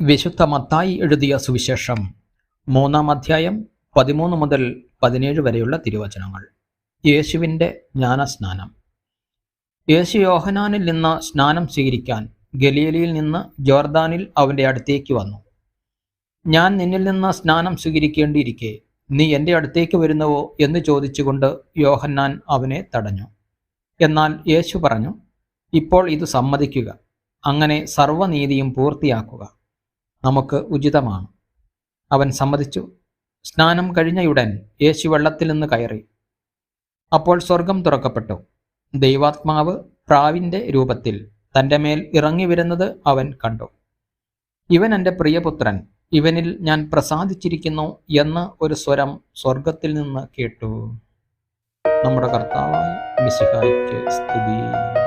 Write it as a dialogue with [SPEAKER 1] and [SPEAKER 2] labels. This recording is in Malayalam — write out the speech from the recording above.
[SPEAKER 1] വിശുദ്ധ മത്തായി എഴുതിയ സുവിശേഷം മൂന്നാം അധ്യായം പതിമൂന്ന് മുതൽ പതിനേഴ് വരെയുള്ള തിരുവചനങ്ങൾ. യേശുവിന്റെ ജ്ഞാനസ്നാനം. യേശു യോഹനാനിൽ നിന്ന് സ്നാനം സ്വീകരിക്കാൻ ഗലീലിയിൽ നിന്ന് ജോർദാനിൽ അവന്റെ അടുത്തേക്ക് വന്നു. ഞാൻ നിന്നിൽ നിന്ന് സ്നാനം സ്വീകരിക്കേണ്ടിയിരിക്കെ നീ എന്റെ അടുത്തേക്ക് വരുന്നുവോ എന്ന് ചോദിച്ചുകൊണ്ട് യോഹന്നാൻ അവനെ തടഞ്ഞു. എന്നാൽ യേശു പറഞ്ഞു ഇപ്പോൾ ഇത് സമ്മതിക്കുക. അങ്ങനെ സർവനീതിയും പൂർത്തിയാക്കുക. നമുക്ക് ഉചിതമാണ്. അവൻ സമ്മതിച്ചു. സ്നാനം കഴിഞ്ഞയുടൻ യേശു വെള്ളത്തിൽ നിന്ന് കയറി. അപ്പോൾ സ്വർഗം തുറക്കപ്പെട്ടു. ദൈവാത്മാവ് പ്രാവിന്റെ രൂപത്തിൽ തന്റെ മേൽ ഇറങ്ങി വരുന്നത് അവൻ കണ്ടു. ഇവൻ എന്റെ പ്രിയപുത്രൻ ഇവനിൽ ഞാൻ പ്രസാദിച്ചിരിക്കുന്നു എന്ന് ഒരു സ്വരം സ്വർഗത്തിൽ നിന്ന് കേട്ടു. നമ്മുടെ കർത്താവായ മിശിഹായ്ക്ക് സ്തുതി.